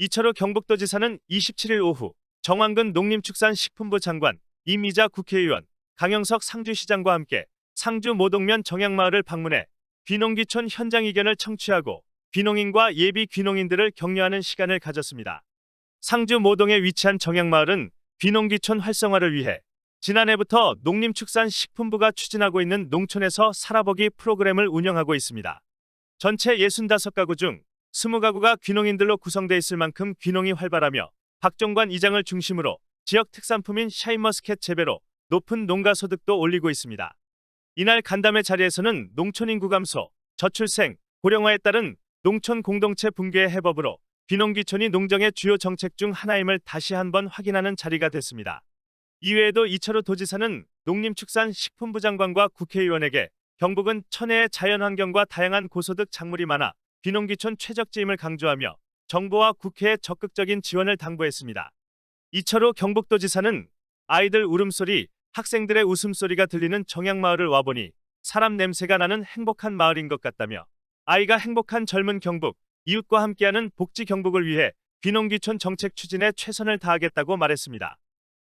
이철우 경북도지사는 27일 오후 정황근 농림축산식품부 장관, 이미자 국회의원, 강영석 상주시장과 함께 상주 모동면 정양마을을 방문해 귀농귀촌 현장 의견을 청취하고 귀농인과 예비 귀농인들을 격려하는 시간을 가졌습니다. 상주 모동에 위치한 정양마을은 귀농귀촌 활성화를 위해 지난해부터 농림축산식품부가 추진하고 있는 농촌에서 살아보기 프로그램을 운영하고 있습니다. 전체 65가구 중 20가구가 귀농인들로 구성돼 있을 만큼 귀농이 활발하며 박종관 이장을 중심으로 지역 특산품인 샤인머스켓 재배로 높은 농가 소득도 올리고 있습니다. 이날 간담회 자리에서는 농촌 인구 감소, 저출생, 고령화에 따른 농촌 공동체 붕괴의 해법으로 귀농귀촌이 농정의 주요 정책 중 하나임을 다시 한번 확인하는 자리가 됐습니다. 이외에도 이철우 도지사는 농림축산식품부 장관과 국회의원에게 경북은 천혜의 자연환경과 다양한 고소득 작물이 많아 귀농귀촌 최적지임을 강조하며 정부와 국회의 적극적인 지원을 당부했습니다. 이철우 경북도지사는 아이들 울음소리, 학생들의 웃음소리가 들리는 정양마을을 와보니 사람 냄새가 나는 행복한 마을인 것 같다며 아이가 행복한 젊은 경북, 이웃과 함께하는 복지 경북을 위해 귀농귀촌 정책 추진에 최선을 다하겠다고 말했습니다.